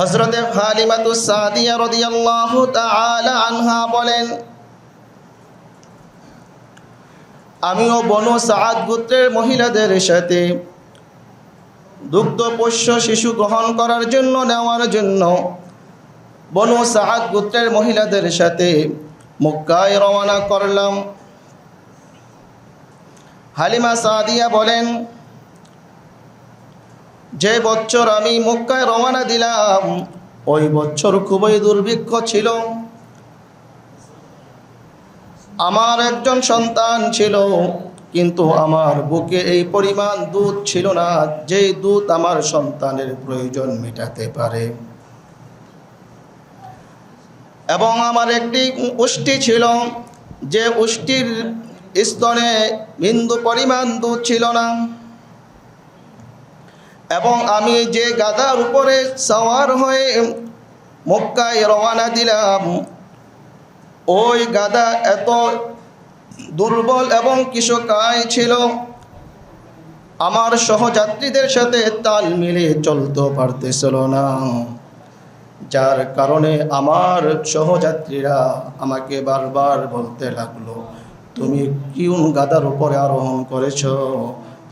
হজরতে হালিমাতু সাদিয়া রদিয়াল্লাহু তাআলা আনহা বলেন আমিও বনু সাদ গোত্রের মহিলাদের সাথে দুগ্ধ পোষ্য শিশু গ্রহণ করার জন্য নেওয়ার জন্য বনু সাদ গোত্রের মহিলাদের সাথে মক্কায় রওনা করলাম। হালিমা সাদিয়া বলেন যে বছর আমি মক্কায় রওনা দিলাম, ওই বছর খুবই দুর্ভিক্ষ ছিল। আমার একজন সন্তান ছিল, কিন্তু আমার বুকে এই পরিমাণ দুধ ছিল না, যে দুধ আমার সন্তানের প্রয়োজন মেটাতে পারে। এবং আমার একটি উষ্টি ছিল, যে উষ্টির স্তনে বিন্দু পরিমাণ দুধ ছিল না। এবং আমি যে গাদার উপরে সওয়ার হয়ে মক্কায় রওনা দিলাম, ওই গাদা এত দুর্বল এবং কৃষকায় ছিল, আমার সহযাত্রীদের সাথে তাল মিলে চলতে পারতেছিল না। যার কারণে আমার সহযাত্রীরা আমাকে বারবার বলতে লাগল, তুমি কিউন গাদার উপরে আরোহণ করেছ?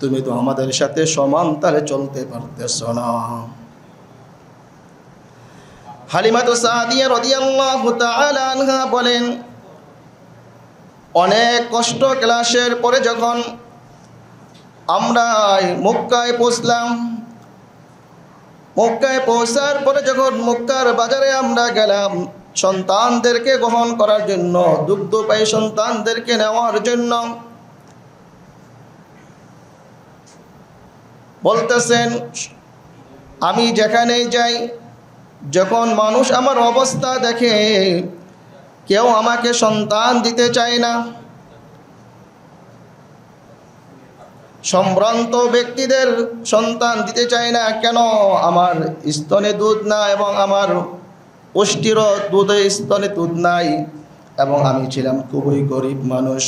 তুমি তো আমাদের সাথে সমান তালে চলতে পারতেছ না। হালিমাতু সাদিয়া রাদিয়াল্লাহু তাআলা আনহা বলেন, অনেক কষ্ট ক্লাসের পরে যখন আমরা মক্কায় পৌঁছলাম, মক্কায় পৌঁছার পরে যখন মক্কার বাজারে আমরা গেলাম, সন্তানদেরকে গ্রহণ করার জন্য, দুগ্ধ দুগ্ধপায়ী সন্তানদেরকে নেওয়ার জন্য বলতেছেন, আমি যেখানেই যাই, যখন মানুষ আমার অবস্থা দেখে, কেউ আমাকে সন্তান দিতে চায় না। সম্ভ্রান্ত ব্যক্তিদের সন্তান দিতে চায় না, কেন আমার স্তনে দুধ না এবং আমার পুষ্টির দুধে স্তনে দুধ নাই এবং আমি ছিলাম খুবই গরিব মানুষ।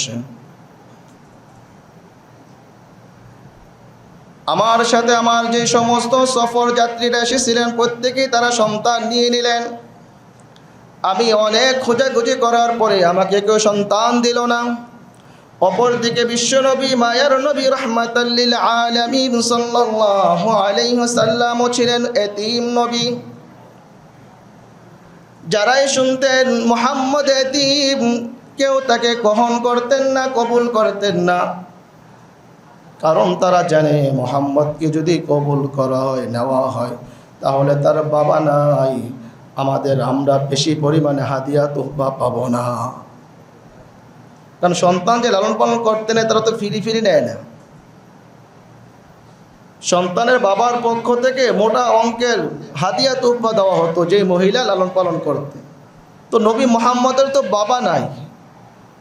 আমার সাথে আমার যে সমস্ত সফর যাত্রীরা এসেছিলেন, প্রত্যেকেই তারা সন্তান নিয়ে নিলেন। আমি অনেক খোঁজাখুঁজি করার পরে আমাকে কেউ সন্তান দিল না। অপরদিকে বিশ্বনবী, মায়ার নবী রহমাতাল্লিল আলামিন সাল্লাল্লাহু আলাইহি ওয়াসাল্লামও ছিলেন এতিম নবী। যারাই শুনতেন মোহাম্মদ এতিম, কেউ তাকে গ্রহণ করতেন না, কবুল করতেন না। কারণ তারা জানে মোহাম্মদকে যদি কবুল করা হয়, নেওয়া হয়, তাহলে তার বাবা নাই। আমাদের আমরা বেশি পরিমাণে হাদিয়া তোহবা পাবো না। কারণ সন্তান যে লালন পালন করতে নেয়, তারা তো ফিরি ফিরি নেয় না। সন্তানের বাবার পক্ষ থেকে মোটা অঙ্কের হাদিয়া তোহবা দেওয়া হতো যে মহিলা লালন পালন করতে। তো নবী মোহাম্মদের তো বাবা নাই।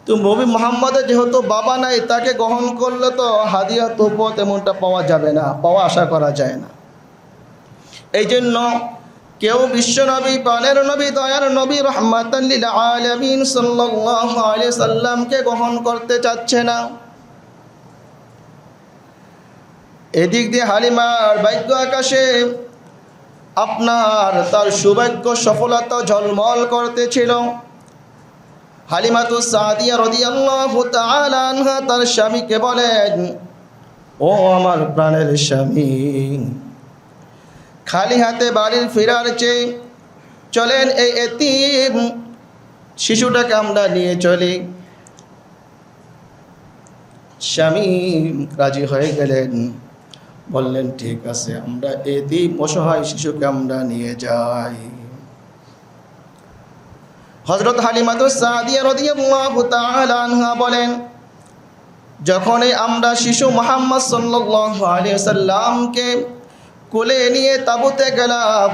তো নবী মোহাম্মদের যেহেতু বাবা নাই, তাকে গ্রহণ করলে তো হাদিয়া তোপ তেমনটা পাওয়া যাবে না, পাওয়া আশা করা যায় না। এই জন্য কেউ বিশ্বনবী পানের নবী, দয়ার নবী রহমাতাল্লিল আলাইহি সাল্লামকে গ্রহণ করতে চাচ্ছে না। এদিক দিয়ে হালিমার ভাগ্য আকাশে আপনার তার সৌভাগ্য সফলতা ঝলমল করতেছিল। হালিমাতু সাদিয়া রাদিয়াল্লাহু তাআলা আনহা, তার স্বামীকে বলেন, ও আমার প্রাণের স্বামী, খালি হাতে বাড়ির ফেরার চেয়ে চলেন এই এতিম শিশুটাকে আমরা নিয়ে চলি। স্বামী রাজি হয়ে গেলেন। বললেন, ঠিক আছে, আমরা এতিম অসহায় শিশুকে আমরা নিয়ে যাই। হজরত হালিমাতুস সাদিয়া রাদিয়াল্লাহু তাআলা আনহা বলেন, যখনই আমরা শিশু মোহাম্মদ সাল্লাল্লাহু আলাইহি সাল্লামকে কোলে নিয়ে তাবুতে গেলাম,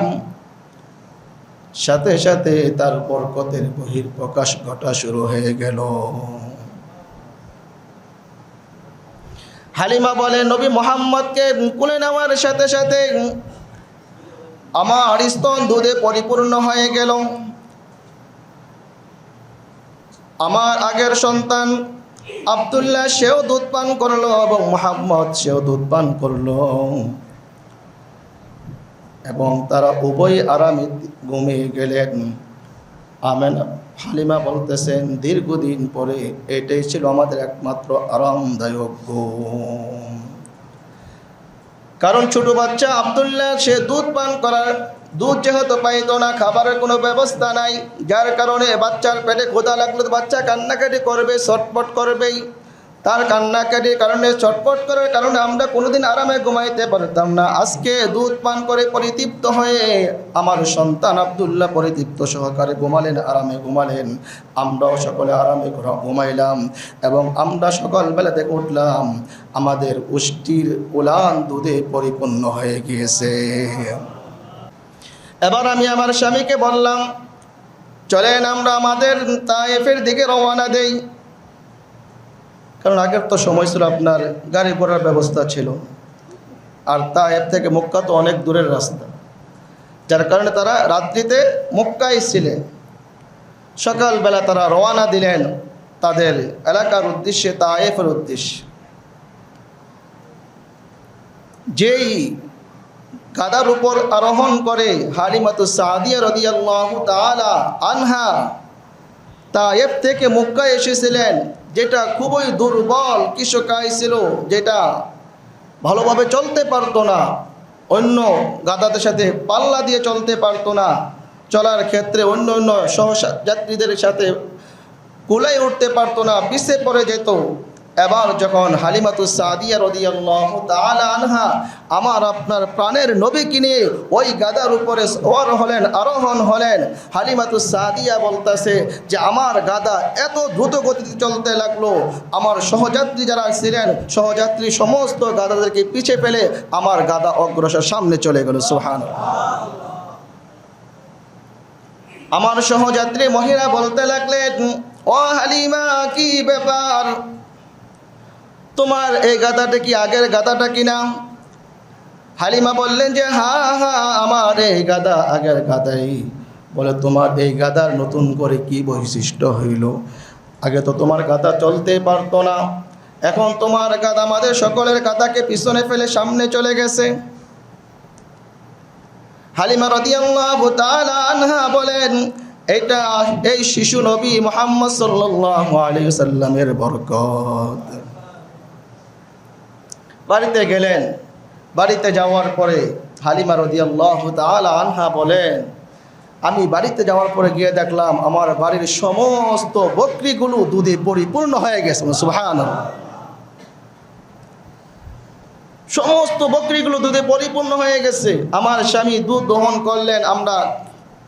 সাথে সাথে তার বরকতের বহির প্রকাশ ঘটা শুরু হয়ে গেল। হালিমা বলে নবী মোহাম্মদকে কোলে নেওয়ার সাথে সাথে আমার স্তন দুধে পরিপূর্ণ হয়ে গেল। আমার আগের সন্তান আবদুল্লাহ সেও দুধ পান করল এবং মোহাম্মদ সেও দুধ পান করল। এবং তারা উভয় আরামে ঘুমিয়ে গেলেন। আমেন হালিমা বলতেছেন, দীর্ঘদিন পরে এটাই ছিল আমাদের একমাত্র আরামদায়ক ঘুম। কারণ ছোট বাচ্চা আবদুল্লাহ, সে দুধ পান করার দুধ যেহেতু পাইতো না, খাবারের কোনো ব্যবস্থা নাই, যার কারণে বাচ্চার পেটে ক্ষুধা লাগল বাচ্চা কান্নাকাটি করবে, ছটপট করবেই তার কান্নাকাটির কারণে, ছটপট করার কারণে আমরা কোনোদিন আরামে ঘুমাইতে পারতাম না। আজকে দুধ পান করে পরিতৃপ্ত হয়ে আমার সন্তান আবদুল্লাহ পরিতৃপ্ত সহকারে ঘুমালেন, আরামে ঘুমালেন। আমরাও সকলে আরামে ঘুমাইলাম এবং আমরা সকালবেলা থেকে উঠলাম। আমাদের উষ্টির উলান দুধে পরিপূর্ণ হয়ে গিয়েছে। এবার আমি আমার স্বামীকে বললাম, চলেন আমরা আমাদের তায়েফের দিকে রওনা দেই। কারণ আগের তো সময় ছিল আপনার গাড়ি ঘোড়ার ব্যবস্থা ছিল। আর তায়েফ থেকে মক্কা তো অনেক দূরের রাস্তা। যার কারণে তারা রাত্রিতে মক্কায় ছিলেন। সকালবেলা তারা রওনা দিলেন তাদের এলাকার উদ্দেশ্যে, তায়েফের উদ্দেশ্যে। যেই গাদার উপর আরোহণ করে হালিমাতু সাদিয়া রদিয়াল্লাহু তাআলা আনহা। তায়েব থেকে মক্কা এসেছিলেন, যেটা খুবই দুর্বল কৃষকায় ছিল, যেটা ভালোভাবে চলতে পারতো না। অন্য গাদাদের সাথে পাল্লা দিয়ে চলতে পারতো না। চলার ক্ষেত্রে অন্য অন্য সহযাত্রীদের সাথে কুলাই উঠতে পারতো না পিছিয়ে পড়ে যেত। এবার যখন হালিমাতু সাদিয়া রদিয়াল্লাহ তাআলা আনহা আমার আপনার প্রাণের নবী কিনে ওই গাদার উপরে সওয়ার হলেন, আরোহণ হলেন, হালিমাতু সাদিয়া বলতেছে যে আমার গাদা এত দ্রুত গতিতে চলতে লাগল। আমার সহযাত্রী যারা ছিলেন, সহযাত্রী সমস্ত গাদাদেরকে পিছে ফেলে আমার গাদা অগ্রসর সামনে চলে গেল সোহান আমার সহযাত্রী মহিলা বলতে লাগলেন, ও হালিমা, কি ব্যাপার? তোমার এই গাদাটা কি আগের গাদাটা কিনা? হালিমা বললেন যে, হা হা, আমার এই গাদা আগের গাদাই বলে, তোমার এই গাদার নতুন করে কি বৈশিষ্ট্য হইল? আগে তো তোমার গাদা চলতে পারতো না। এখন তোমার গাদা আমাদের সকলের গাদাকে পিছনে ফেলে সামনে চলে গেছে। হালিমা রাদিয়াল্লাহু আনহা বলেন, এটা এই শিশু নবী মুহাম্মদ সাল্লাল্লাহু আলাইহি সাল্লামের বরকত। বাড়িতে গেলেন। বাড়িতে যাওয়ার পরে হালিমা রাদিয়াল্লাহু তাআলা আনহা বলেন, আমি বাড়িতে যাওয়ার পরে গিয়ে দেখলাম আমার বাড়ির সমস্ত বকরিগুলো দুধে পরিপূর্ণ হয়ে গেছে। সুহান সমস্ত বকরিগুলো দুধে পরিপূর্ণ হয়ে গেছে। আমার স্বামী দুধ দহন করলেন, আমরা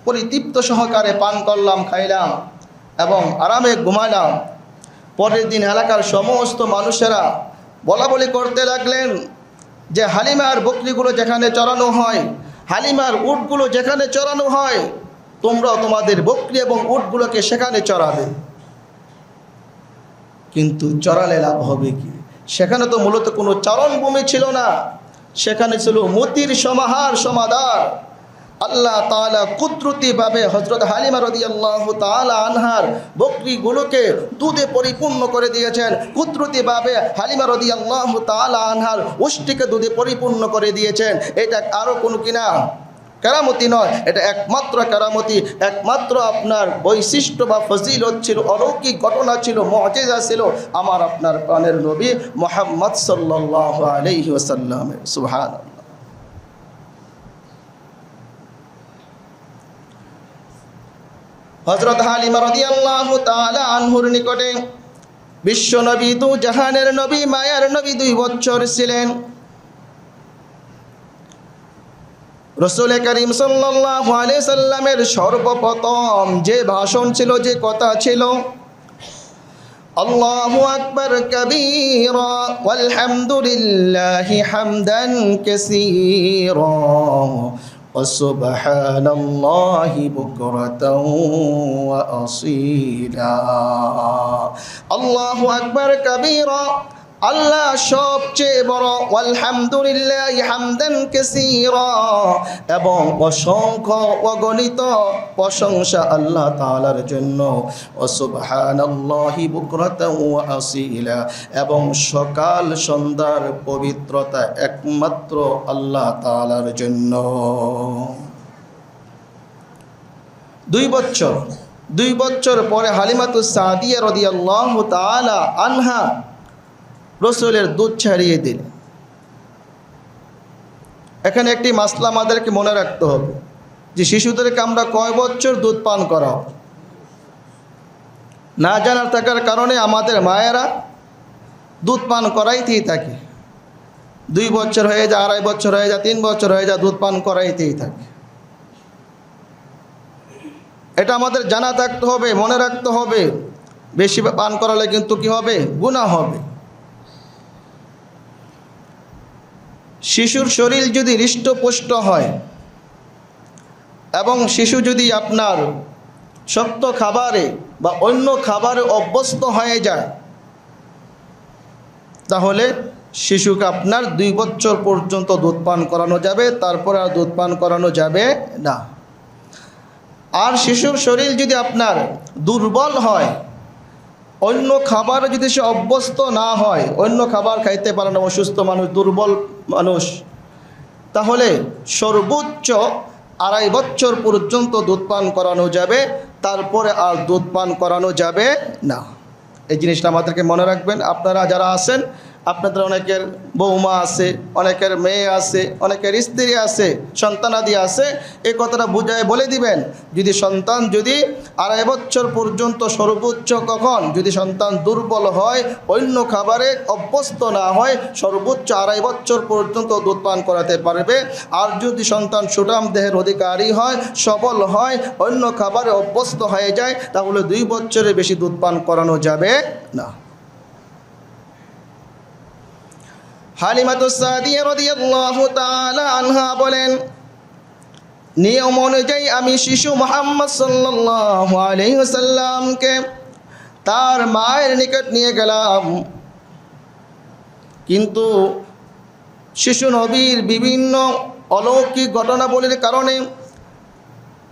পরিতৃপ্ত সহকারে পান করলাম, খাইলাম এবং আরামে ঘুমালাম। পরের দিন এলাকার সমস্ত মানুষেরা বলা বলি করতে লাগলেন যে হালিমার বকরিগুলো যেখানে চড়ানো হয়, হালিমার উটগুলো যেখানে চড়ানো হয়, তোমরাও তোমাদের বকরি এবং উটগুলোকে সেখানে চড়াবে। কিন্তু চড়ালে লাভ হবে কি? সেখানে তো মূলত কোনো চারণভূমি ছিল না, সেখানে ছিল মতির সমাহার সমাদার। আল্লাহ তাআলা কুদরতিভাবে হজরত হালিমা রদিয়াল্লাহু তালা আনহার বকরিগুলোকে দুধে পরিপূর্ণ করে দিয়েছেন। কুদরতিভাবে হালিমা রদিয়াল্লাহু তালা আনহার উষ্টিকে দুধে পরিপূর্ণ করে দিয়েছেন। এটা আরও কোনো কিনা? কেরামতি নয়, এটা একমাত্র কেরামতি। একমাত্র আপনার বৈশিষ্ট্য বা ফজিলত ছিল, অলৌকিক ঘটনা ছিল, মজেজা ছিল আমার আপনার প্রাণের নবী মোহাম্মদ সাল্লাহ আলহি ওসাল্লামের সুহান হজরত হালিমা রদিয়াল্লাহু তাআলা আনহুর নিকটে বিশ্ব নবী দু জাহানের নবী, মায়ার নবী দুই বছর ছিলেন। রসুল করিম সাল্লাল্লাহু আলাইহি সাল্লামের সর্বপ্রথম যে ভাষণ ছিল, যে কথা ছিল, আল্লাহু আকবার কবীরা ওয়ালহামদুলিল্লাহি হামদান কাসীরা وسبحان الله بكرة وأصيلا. الله أكبر كبيرا. আল্লাহ সবচেয়ে বড় আলহামদুলিল্লাহ হামদান কাসীরা। এবং অসংখ্য অগণিত প্রশংসা আল্লাহ তাআলার জন্য। ও সুবহানাল্লাহি বুকরাতাও ওয়া আসীলা। এবং সকাল সন্ধ্যার পবিত্রতা একমাত্র আল্লাহ তাআলার জন্য। দুই বছর দুই বছর পরে হালিমাতু সাদিয়া রাদিয়াল্লাহু তাআলা আনহা রসুলের দুধ ছাড়িয়ে দিল এখানে একটি মাসলা আমাদেরকে মনে রাখতে হবে যে শিশুদেরকে আমরা কয় বছর দুধ পান করাও? না জানার থাকার কারণে আমাদের মায়েরা দুধ পান করাইতেই থাকে। দুই বছর হয়ে যায়, আড়াই বছর হয়ে যায়, তিন বছর হয়ে যায় দুধ পান করাইতেই থাকে। এটা আমাদের জানা থাকতে হবে, মনে রাখতে হবে। বেশি পান করালে কিন্তু কি হবে? গুণা হবে। শিশুর শরীর যদি হৃষ্টপুষ্ট হয় এবং শিশু যদি আপনার শক্ত খাবারে বা অন্য খাবারে অভ্যস্ত হয়ে যায়, তাহলে শিশুকে আপনার দুই বছর পর্যন্ত দুধ পান করানো যাবে, তারপরে আর দুধ পান করানো যাবে না। আর শিশুর শরীর যদি আপনার দুর্বল হয় অন্য খাবারে যদি সে অভ্যস্ত না হয়, অন্য খাবার খাইতে পারে না অসুস্থ মানুষ, দুর্বল মানুষ, তাহলে সর্বোচ্চ আড়াই বছর পর্যন্ত দুধ পান করানো যাবে, তারপরে আর দুধ পান করানো যাবে না। এই জিনিসটা আমাদেরকে মনে রাখবেন। আপনারা যারা আছেন আপনাদের অনেকের বৌমা আছে, অনেকের মেয়ে আছে, অনেকের স্ত্রী আছে সন্তানাদি আছে, এই কথাটা বুঝায় বলে দিবেন, যদি সন্তান যদি আড়াই বছর পর্যন্ত সর্বোচ্চ কখন যদি সন্তান দুর্বল হয়, অন্য খাবারে অভ্যস্ত না হয়, সর্বোচ্চ আড়াই বছর পর্যন্ত দুধ পান করাতে পারবে। আর যদি সন্তান সুটাম দেহের অধিকারী হয়, সবল হয়, অন্য খাবারে অভ্যস্ত হয়ে যায়, তাহলে দুই বছরের বেশি দুধ পান করানো যাবে না। হালিমাতুসাদিয়া রাদিয়াল্লাহু তাআলা আনহা বলেন, নিয়ম অনুযায়ী আমি শিশু মোহাম্মদ সাল্লাল্লাহু আলাইহি তার মায়ের নিকট নিয়ে গেলাম। কিন্তু শিশু নবীর বিভিন্ন অলৌকিক ঘটনাবলীর কারণে,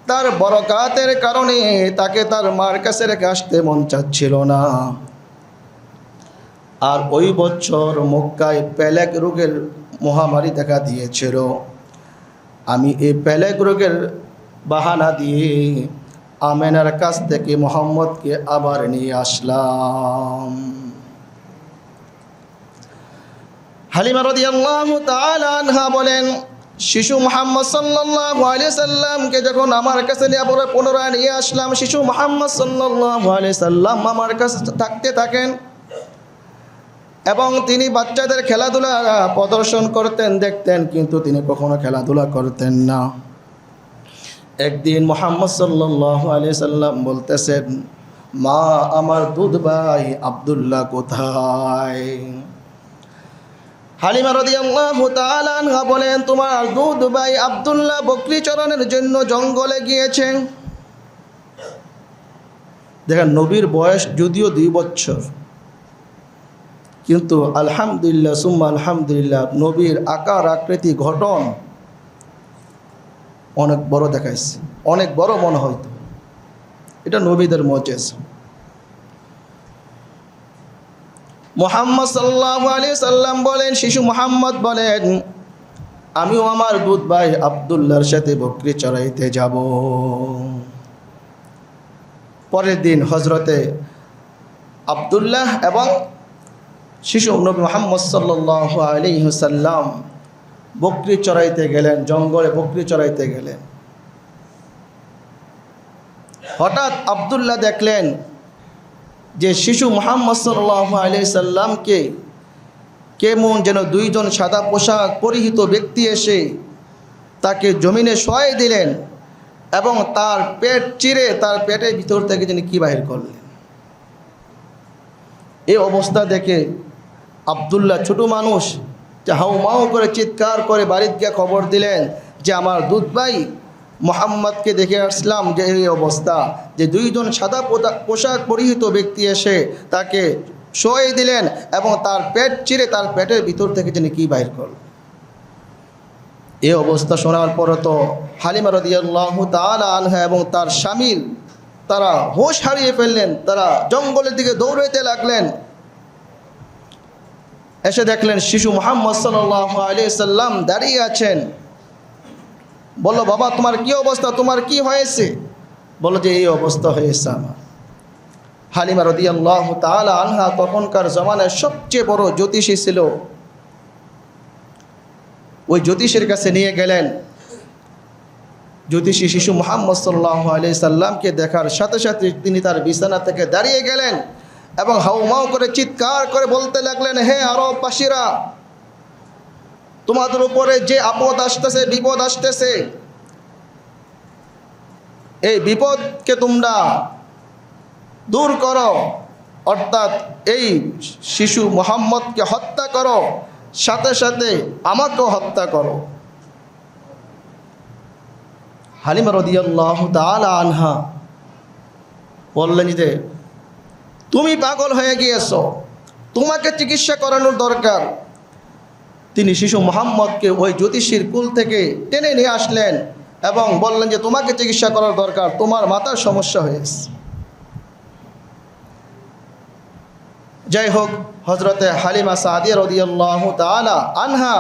তার বরকাতের কারণে তাকে তার মার কাছে রেখে আসতে মন চাচ্ছিল না। আর ওই বছর মক্কায় প্যালেক রোগের মহামারী দেখা দিয়েছিল। আমি এই প্যালেক রোগের বাহানা দিয়ে আমেনার কাছ থেকে মোহাম্মদকে আবার নিয়ে আসলাম। হালিমা রাদিয়াল্লাহু তাআলা আনহা বলেন, শিশু মোহাম্মদ সাল্লাল্লাহু আলাইহি সাল্লামকে যখন আমার কাছে নিয়ে পুনরায় নিয়ে আসলাম, শিশু মোহাম্মদ সাল্লাল্লাহু আলাইহি সাল্লাম আমার কাছে থাকতে থাকেন এবং তিনি বাচ্চাদের খেলাধুলা প্রদর্শন করতেন, দেখতেন, কিন্তু তিনি কখনো খেলাধুলা করতেন না। একদিন মোহাম্মদ সাল্লাল্লাহু আলাইহি সাল্লাম বলতেছেন, মা, আমার দুধ ভাই আব্দুল্লাহ কোথায়? হালিমা রাদিয়াল্লাহু বলেন, তোমার দুধ ভাই আব্দুল্লাহ বকরি চরণের জন্য জঙ্গলে গিয়েছে। দেখেন, নবীর বয়স যদিও দুই বছর কিন্তু আলহামদুলিল্লাহ, সুম্মা আলহামদুলিল্লাহ, নবীর আকার, আকৃতি ঘটন অনেক বড় দেখাইছে। অনেক বড় মনে হয়তো এটা নবীদের মজেজ। মোহাম্মদ সাল্লাহ আলী সাল্লাম বলেন, শিশু মোহাম্মদ বলেন, আমিও আমার দুধ ভাই আবদুল্লার সাথে বকরি চড়াইতে যাব। পরের দিন হজরতে আবদুল্লাহ এবং শিশু নবী মোহাম্মদ সাল্লাহ আলী সাল্লাম বকরি চড়াইতে গেলেন, জঙ্গলে বকরি চড়াইতে গেলেন। হঠাৎ আবদুল্লাহ দেখলেন যে শিশু মোহাম্মদ সাল্লাহ আলি সাল্লামকে কেমন যেন দুইজন সাদা পোশাক পরিহিত ব্যক্তি এসে তাকে জমিনে শোয়াই দিলেন এবং তার পেট চিরে তার পেটের ভিতর থেকে যিনি কী বাহির করলেন? এই অবস্থা দেখে আবদুল্লাহ ছোট মানুষ, যে হাউ মাউ করে চিৎকার করে বাড়িতে গিয়ে খবর দিলেন যে আমার দুধ ভাই মোহাম্মদকে দেখে আসলাম যে এই অবস্থা, যে দুইজন সাদা পোশাক পরিহিত ব্যক্তি এসে তাকে শোয়ে দিলেন এবং তার পেট চিরে তার পেটের ভিতর থেকে যিনি কী বাইর করল। এই অবস্থা শোনার পরে তো হালিমা রদিয়াল্লাহ তালা আনহা এবং তার স্বামীর তারা হোশ হারিয়ে ফেললেন, তারা জঙ্গলের দিকে দৌড়াইতে লাগলেন। এসে দেখলেন শিশু মোহাম্মদ সাল্লাহ সাল্লাম দাঁড়িয়ে আছেন। বলল, বাবা, তোমার কি অবস্থা? তোমার কি হয়েছে? বলল যে, এই অবস্থা হয়েছে আমার। হালিমা রদিয়াল্লাহ তালা আনহা তখনকার জমানায় সবচেয়ে বড় জ্যোতিষী ছিল। ওই জ্যোতিষের কাছে নিয়ে গেলেন। জ্যোতিষী শিশু মোহাম্মদ সাল্লাহ আলি সাল্লামকে দেখার সাথে সাথে তিনি তার বিছানা থেকে দাঁড়িয়ে গেলেন। এবং হাউমাউ করে চিৎকার করে বলতে লাগলেন, হে আরব পাশিরা তোমাদের উপরে যে আপদ আসতেছে, বিপদ আসতেছে। এই বিপদকে তোমরা দূর করো। অর্থাৎ এই শিশু মোহাম্মদকে হত্যা করো, সাথে সাথে আমাকেও হত্যা করো। হালিমা রদিয়াল্লাহ আনহা বললেন যে তুমি পাগল হয়ে গিয়েছ। তোমাকে চিকিৎসা করানোর দরকার। তিনি শিশু মোহাম্মদকে ওই জ্যোতিষীর কুল থেকে টেনে নিয়ে আসলেন এবং বললেন যে, তোমাকে চিকিৎসা করার দরকার, তোমার মাথার সমস্যা হয়েছে। যাই হোক হজরতে হালিমা সাদিয়া রদিয়াল্লাহ তালা আনহা,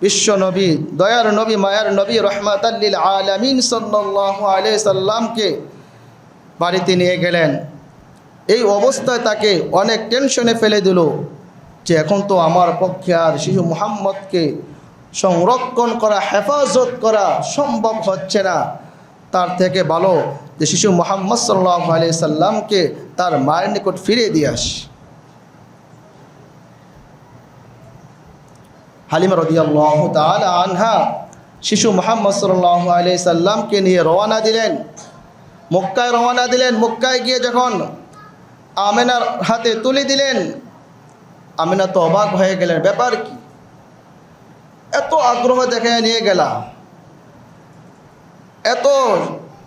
বিশ্ব নবী, দয়ার নবী, মায়ার নবী রহমাতাল্লিল আলামিন সাল্লাহ আলি সাল্লামকে বাড়িতে নিয়ে গেলেন। এই অবস্থায় তাকে অনেক টেনশনে ফেলে দিল যে এখন তো আমার পক্ষে আর শিশু মোহাম্মদকে সংরক্ষণ করা, হেফাজত করা সম্ভব হচ্ছে না। তার থেকে ভালো যে শিশু মোহাম্মদ সাল্লাহ আলি সাল্লামকে তার মায়ের নিকট ফিরিয়ে দিয়ে আস। হালিমা রদিয়াল্লাহ তালা আনহা শিশু মোহাম্মদ সাল্লাহ আলি সাল্লামকে নিয়ে রওয়ানা দিলেন। মক্কায় রওয়ানা দিলেন। মক্কায় গিয়ে যখন আমেনার হাতে তুলে দিলেন। আমেনা তো অবাক হয়ে গেলেন। ব্যাপার কি? এত আগ্রহ দেখে নিয়ে গেলা। এত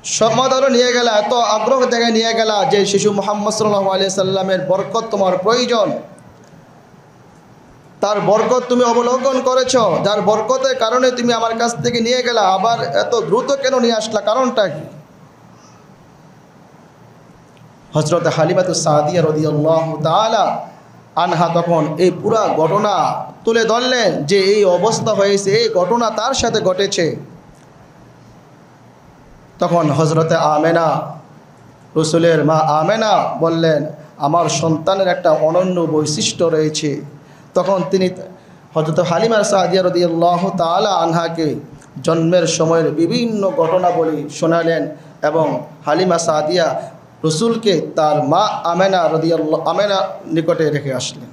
সমাদর নিয়ে গেলা। এত আগ্রহ দেখে নিয়ে গেলা যে শিশু মোহাম্মদ সাল্লাহ আলি সাল্লামের বরকত তোমার প্রয়োজন। তার বরকত তুমি অবলোকন করেছ। যার বরকতের কারণে তুমি আমার কাছ থেকে নিয়ে গেলা। আবার এত দ্রুত কেন নিয়ে আসলা? কারণটা কি? হজরত হালিমাতু সাদিয়া রদিয়াল্লাহ তালা আনহা তখন এই পুরা ঘটনা তুলে ধরলেন যে এই অবস্থা হয়েছে, এই ঘটনা তার সাথে ঘটেছে। তখন হজরতে আমেনা, রসুলের মা আমেনা বললেন, আমার সন্তানের একটা অনন্য বৈশিষ্ট্য রয়েছে। তখন তিনি হজরত হালিমা সাদিয়া রদিয়াল্লাহ তালা আনহাকে জন্মের সময়ের বিভিন্ন ঘটনা ঘটনাবলী শোনালেন এবং হালিমা সাদিয়া রসুলকে তার মা আমেনা রদিয়াল্লা আমেনা নিকটে রেখে আসলেন।